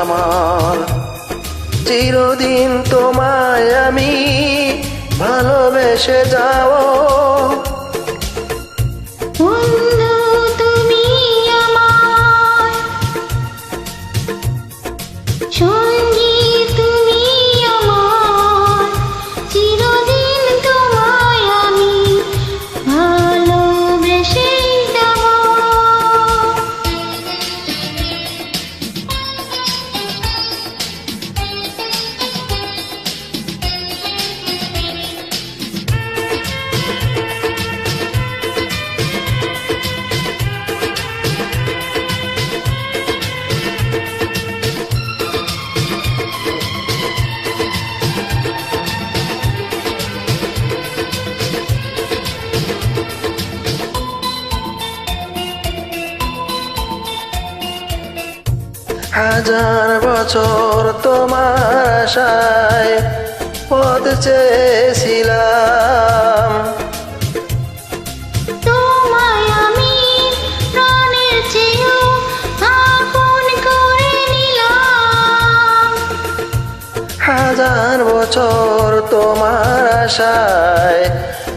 আমার। চিরদিন তোমায় আমি ভালোবেসে যাও তুমি আমার। হাজার বছর তোমার আশায় পথ চেয়েছিলাম। হাজার বছর তোমার আশায়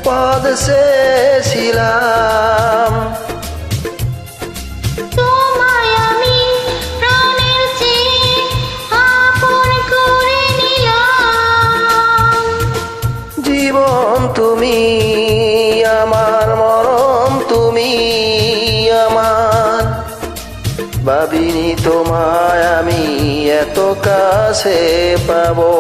পদ চেয়েছিলাম। তুমি আমার মরম তুমি আমার। ভাবিনি তোমায় আমি এত কাছে পাবো।